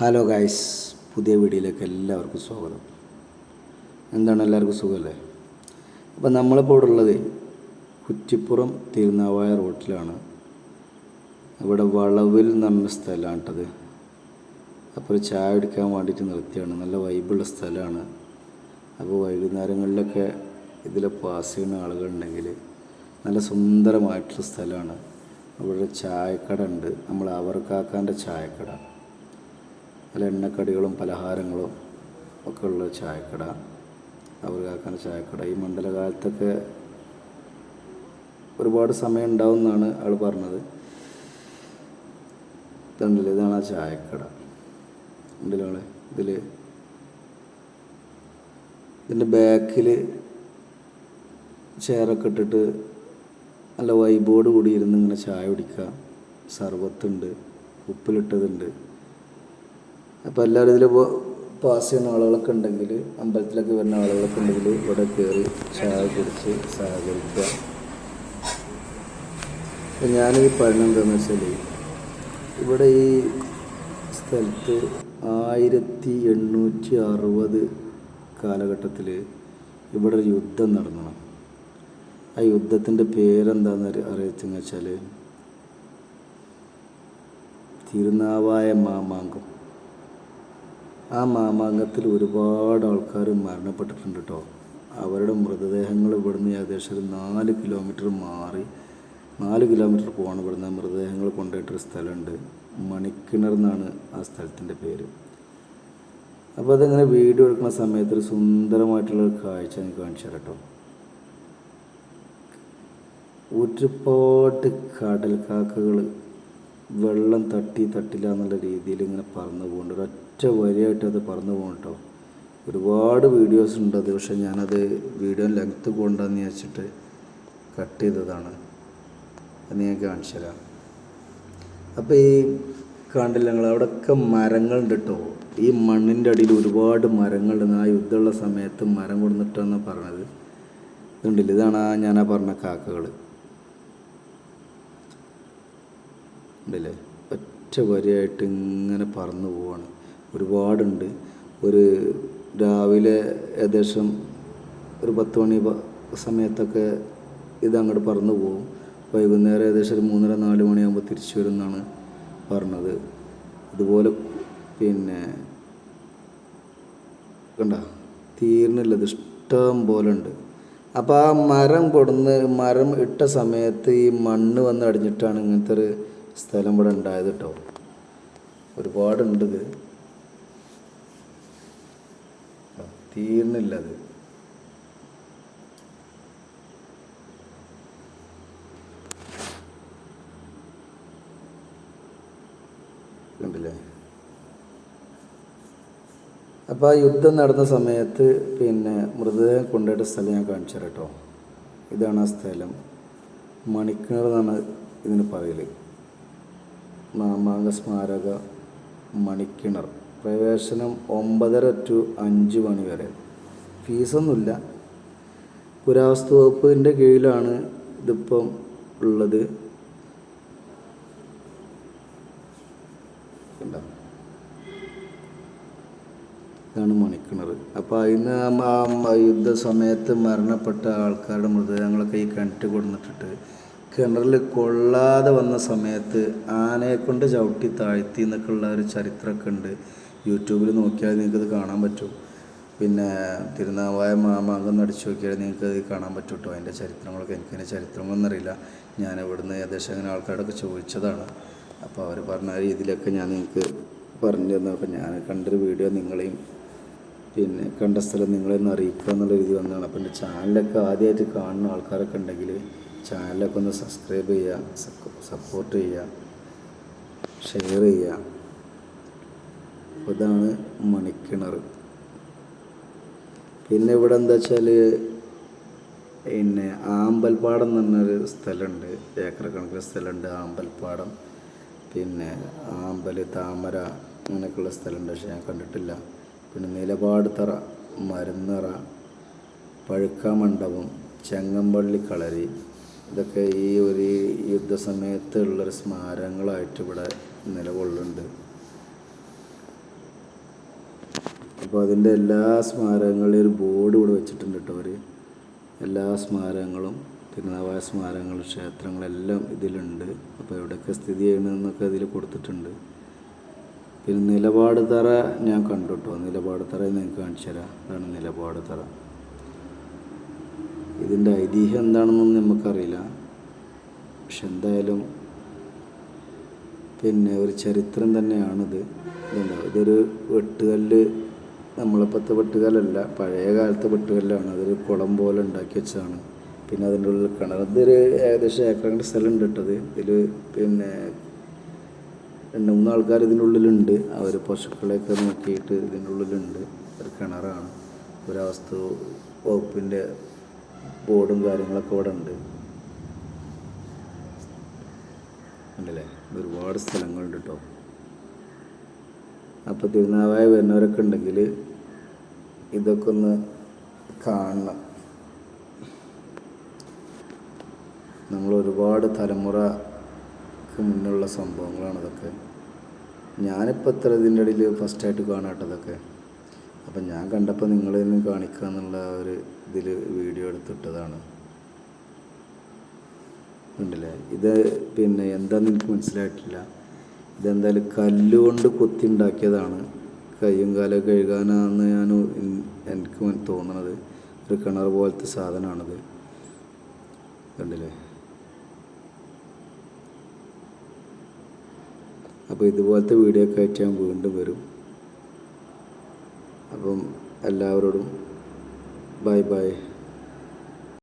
Hello guys പുതിയ വീഡിയോയിലേക്ക് എല്ലാവർക്കും സ്വാഗതം. എന്താണ് എല്ലാവർക്കും സുഖമല്ലേ? അപ്പം നമ്മളിപ്പോൾ ഇവിടെ ഉള്ളത് കുറ്റിപ്പുറം തിരുനാവായ റോട്ടിലാണ്. ഇവിടെ വളവിൽ എന്ന് പറഞ്ഞ സ്ഥലമാണ് കേട്ടത് അപ്പോൾ ഒരു ചായ എടുക്കാൻ വേണ്ടിയിട്ട് നിർത്തിയാണ്. നല്ല വൈബുള്ള സ്ഥലമാണ്. അപ്പോൾ വൈകുന്നേരങ്ങളിലൊക്കെ ഇതിൽ പാസ് ചെയ്യുന്ന ആളുകളുണ്ടെങ്കിൽ നല്ല സുന്ദരമായിട്ടുള്ള സ്ഥലമാണ്. അവിടെ ചായക്കട ഉണ്ട്. നമ്മൾ അവർക്കാക്കാന്റെ ചായക്കട. നല്ല എണ്ണക്കടികളും പലഹാരങ്ങളും ഒക്കെ ഉള്ള ചായക്കട അവർക്കാക്കാന്റെ ചായക്കട. ഈ മണ്ഡലകാലത്തൊക്കെ ഒരുപാട് സമയം ഉണ്ടാവും എന്നാണ് ആൾ പറഞ്ഞത്. ഇതുണ്ടല്ലോ ഇതാണ് ആ ചായക്കട. ഉണ്ടല്ലോ ആളെ ഇതിൽ ഇതിന്റെ ബാക്കിൽ ചെയറൊക്കെ ഇട്ടിട്ട് നല്ല വൈബോട് കൂടി ഇരുന്ന് ഇങ്ങനെ ചായ കുടിക്കുക. സർബത്തുണ്ട് ഉപ്പിലിട്ടതുണ്ട്. അപ്പോൾ എല്ലാവരും ഇതിൽ പാസ് ചെയ്യുന്ന ആളുകളൊക്കെ ഉണ്ടെങ്കിൽ അമ്പലത്തിലൊക്കെ വരുന്ന ആളുകളൊക്കെ ഉണ്ടെങ്കിൽ ഇവിടെ കയറി ചായ കുടിച്ച് സഹകരിക്കുക. അപ്പം ഞാനീ പഠനം എന്താണെന്ന് വെച്ചാൽ ഇവിടെ ഈ സ്ഥലത്ത് ആയിരത്തി എണ്ണൂറ്റി അറുപത് കാലഘട്ടത്തിൽ ഇവിടെ ഒരു യുദ്ധം നടന്നു ആ യുദ്ധത്തിന്റെ പേരെന്താണെന്ന് അറിയിച്ചെന്ന് വെച്ചാൽ തിരുനാവായ മാമാങ്കം. ആ മാമാങ്കത്തിൽ ഒരുപാട് ആൾക്കാർ മരണപ്പെട്ടിട്ടുണ്ട് കേട്ടോ അവരുടെ മൃതദേഹങ്ങൾ ഇവിടുന്ന് ഏകദേശം ഒരു നാല് കിലോമീറ്റർ മാറി നാല് കിലോമീറ്റർ പോകണം ഇവിടുന്ന് മൃതദേഹങ്ങൾ കൊണ്ടുപോയിട്ടൊരു സ്ഥലമുണ്ട്. മണിക്കിണർ എന്നാണ് ആ സ്ഥലത്തിന്റെ പേര്. അപ്പോൾ അതിങ്ങനെ വീഡിയോ എടുക്കുന്ന സമയത്ത് ഒരു സുന്ദരമായിട്ടുള്ള കാഴ്ച എനിക്ക് കാണിച്ചു തരാം കേട്ടോ ഒരുപാട് കടൽ കാക്കകൾ വെള്ളം തട്ടി തട്ടില്ല എന്നുള്ള രീതിയിൽ ഇങ്ങനെ പറന്നു പോകുന്നുണ്ട് ഒരൊറ്റ വരിയായിട്ട് അത് പറന്നു പോകട്ടോ കേട്ടോ ഒരുപാട് വീഡിയോസ് ഉണ്ട് അത്. പക്ഷേ ഞാനത് വീഡിയോ ലെങ്ത്ത് കൊണ്ടെന്ന് വെച്ചിട്ട് കട്ട് ചെയ്തതാണ്. അത് ഞാൻ കാണിച്ചു തരാം. അപ്പോൾ ഈ കണ്ടില്ല ഞങ്ങൾ അവിടെയൊക്കെ മരങ്ങളുണ്ട് കേട്ടോ ഈ മണ്ണിന്റെ അടിയിൽ ഒരുപാട് മരങ്ങളുണ്ട്. ആ യുദ്ധമുള്ള സമയത്ത് മരം കൊടുത്തിട്ടാണ് പറഞ്ഞത്. ഇതുണ്ടല്ലോ ഇതാണ് ആ ഞാനാ പറഞ്ഞ കാക്കകൾ. ഉണ്ടല്ലേ ഒറ്റ വരിയായിട്ട് ഇങ്ങനെ പറന്നു പോവാണ്. ഒരുപാടുണ്ട്. ഒരു രാവിലെ ഏകദേശം ഒരു പത്ത് മണി സമയത്തൊക്കെ ഇത് അങ്ങോട്ട് പറന്നു പോകും വൈകുന്നേരം ഏകദേശം ഒരു മൂന്നര നാല് മണിയാകുമ്പോൾ തിരിച്ചു വരും എന്നാണ് പറഞ്ഞത്. അതുപോലെ പിന്നെ കണ്ട? തീർന്നില്ല. ഇത് ഇഷ്ടം പോലെ ഉണ്ട്. അപ്പോൾ ആ മരം കൊടുന്ന് മരം ഇട്ട സമയത്ത് ഈ മണ്ണ് വന്ന് അടിഞ്ഞിട്ടാണ് ഇങ്ങനത്തെ ഒരു സ്ഥലം ഇവിടെ ഉണ്ടായത് കേട്ടോ ഒരുപാടുണ്ട് ഇത്. തീർന്നില്ല അത് കണ്ടില്ലേ? അപ്പോൾ ആ യുദ്ധം നടന്ന സമയത്ത് പിന്നെ മൃതദേഹം കൊണ്ടുപോയിട്ട് സ്ഥലം ഞാൻ കാണിച്ചു കേട്ടോ ഇതാണ് ആ സ്ഥലം. മണിക്കിണർ എന്നാണ് ഇതിന് പറയൽ മാമാങ്ക സ്മാരക മണിക്കിണർ. പ്രവേശനം ഒമ്പതര ടു അഞ്ച് മണി വരെ. ഫീസൊന്നുമില്ല. പുരാവസ്തു വകുപ്പിന്റെ കീഴിലാണ് ഇതിപ്പം ഉള്ളത്. ഇതാണ് മണിക്കിണർ. അപ്പോൾ അതിന് ആ യുദ്ധ സമയത്ത് മരണപ്പെട്ട ആൾക്കാരുടെ മൃതദേഹങ്ങളൊക്കെ ഈ കിണറ്റ് കൊടുന്നിട്ടിട്ട് കിണറിൽ കൊള്ളാതെ വന്ന സമയത്ത് ആനയെ കൊണ്ട് ചവിട്ടി താഴ്ത്തി എന്നൊക്കെ ഉള്ള ഒരു ചരിത്രമൊക്കെ ഉണ്ട്. യൂട്യൂബിൽ നോക്കിയാൽ നിങ്ങൾക്കത് കാണാൻ പറ്റും. പിന്നെ തിരുനാവായ മാമാങ്കം നടിച്ചു നോക്കിയാൽ നിങ്ങൾക്ക് അത് കാണാൻ പറ്റും കേട്ടോ. അതിന്റെ ചരിത്രങ്ങളൊക്കെ എനിക്കതിന്റെ ചരിത്രങ്ങളൊന്നും അറിയില്ല. ഞാൻ ഇവിടുന്ന് ഏകദേശം അങ്ങനെ ആൾക്കാരോടൊക്കെ ചോദിച്ചതാണ്. അപ്പോൾ അവർ പറഞ്ഞ രീതിയിലൊക്കെ ഞാൻ നിങ്ങൾക്ക് പറഞ്ഞു തന്നു. അപ്പോൾ ഞാൻ കണ്ടൊരു വീഡിയോ നിങ്ങളെയും പിന്നെ കണ്ട സ്ഥലം നിങ്ങളെയൊന്ന് അറിയിക്കുക എന്നുള്ള രീതി വന്നതാണ്. അപ്പോൾ എന്റെ ചാനലൊക്കെ ആദ്യമായിട്ട് കാണുന്ന ആൾക്കാരൊക്കെ ഉണ്ടെങ്കിൽ ചാനലൊക്കെ ഒന്ന് സബ്സ്ക്രൈബ് ചെയ്യുക സപ്പോർട്ട് ചെയ്യുക ഷെയർ ചെയ്യുക. ഇതാണ് മണിക്കിണർ. പിന്നെ ഇവിടെ എന്താ വെച്ചാൽ പിന്നെ ആമ്പൽപ്പാടം എന്ന് പറഞ്ഞൊരു സ്ഥലമുണ്ട്. ഏക്കർ കണക്കിന് സ്ഥലമുണ്ട് ആമ്പൽപ്പാടം. പിന്നെ ആമ്പൽ താമര അങ്ങനെയൊക്കെയുള്ള സ്ഥലമുണ്ട്. പക്ഷെ ഞാൻ കണ്ടിട്ടില്ല. പിന്നെ നിലപാട് തറ മരുന്നറ പഴുക്കാമണ്ഡപം ചെങ്ങമ്പള്ളി കളരി ഇതൊക്കെ ഈ ഒരു യുദ്ധസമയത്ത് ഉള്ളൊരു സ്മാരകങ്ങളായിട്ട് ഇവിടെ നിലകൊള്ളുന്നുണ്ട്. അപ്പോൾ അതിന്റെ എല്ലാ സ്മാരകങ്ങളിലും ഒരു ബോർഡ് ഇവിടെ വെച്ചിട്ടുണ്ട് കേട്ടോ അവർ എല്ലാ സ്മാരകങ്ങളും തിരുനാവായ സ്മാരകങ്ങൾ ക്ഷേത്രങ്ങളെല്ലാം ഇതിലുണ്ട്. അപ്പോൾ എവിടെയൊക്കെ സ്ഥിതി ചെയ്യണമെന്നൊക്കെ ഇതിൽ കൊടുത്തിട്ടുണ്ട്. പിന്നെ നിലപാട് തറ ഞാൻ കണ്ടു കേട്ടോ. നിലപാട് തറ നിങ്ങൾക്ക് കാണിച്ചു തരാം അതാണ് നിലപാട് തറ. ഇതിന്റെ ഐതിഹ്യം എന്താണെന്നൊന്നും നമുക്കറിയില്ല. പക്ഷെ എന്തായാലും പിന്നെ ഒരു ചരിത്രം തന്നെയാണിത് എന്താ ഇതൊരു വെട്ടുകല്ല് നമ്മളിപ്പോഴത്തെ വെട്ടുകല്ലല്ല പഴയ കാലത്തെ വെട്ടുകല്ലാണ്. അതൊരു കുളം പോലെ ഉണ്ടാക്കി വെച്ചതാണ്. പിന്നെ അതിന്റെ ഉള്ളിൽ കിണർ. ഇതൊരു ഏകദേശം ഏക്കറിന്റെ സ്ഥലം ഉണ്ട് ഇട്ടത് ഇതിൽ പിന്നെ രണ്ട് മൂന്ന് ആൾക്കാർ ഇതിന്റെ ഉള്ളിലുണ്ട്. അവർ പശുക്കളെയൊക്കെ നോക്കിയിട്ട് ഇതിന്റെ ഉള്ളിലുണ്ട്. ഒരു കിണറാണ്. പുരാവസ്തു വകുപ്പിന്റെ ബോർഡും കാര്യങ്ങളൊക്കെ ഇവിടെ ഉണ്ട്. ഉണ്ടല്ലേ? ഒരുപാട് സ്ഥലങ്ങളുണ്ട് കേട്ടോ അപ്പോൾ തിരുനാവായ വരുന്നവരൊക്കെ ഉണ്ടെങ്കിൽ ഇതൊക്കെ ഒന്ന് കാണണം. നമ്മൾ ഒരുപാട് തലമുറയ്ക്ക് മുന്നുള്ള സംഭവങ്ങളാണ് ഇതൊക്കെ. ഞാനിപ്പോൾ ഇത്ര ഇതിന്റെ ഇടയിൽ ഫസ്റ്റായിട്ട് കാണാട്ടതൊക്കെ അപ്പം ഞാൻ കണ്ടപ്പോൾ നിങ്ങളിൽ നിന്ന് കാണിക്കുക എന്നുള്ള ഒരു ഇതിൽ വീഡിയോ എടുത്തിട്ടതാണ്. ഉണ്ടല്ലേ ഇത് പിന്നെ എന്താണെന്ന് എനിക്ക് മനസ്സിലായിട്ടില്ല. ഇതെന്തായാലും കല്ലുകൊണ്ട് കൊത്തി ഉണ്ടാക്കിയതാണ്. കയ്യും കാലം കഴുകാനാണെന്ന് ഞാൻ എനിക്ക് തോന്നുന്നത് ഒരു കിണർ പോലത്തെ സാധനമാണിത് കണ്ടില്ലേ? അപ്പോൾ ഇതുപോലത്തെ വീഡിയോ ഒക്കെ ആയിട്ട് ഞാൻ വീണ്ടും വരും. എല്ലാവരോടും ബൈ ബൈ.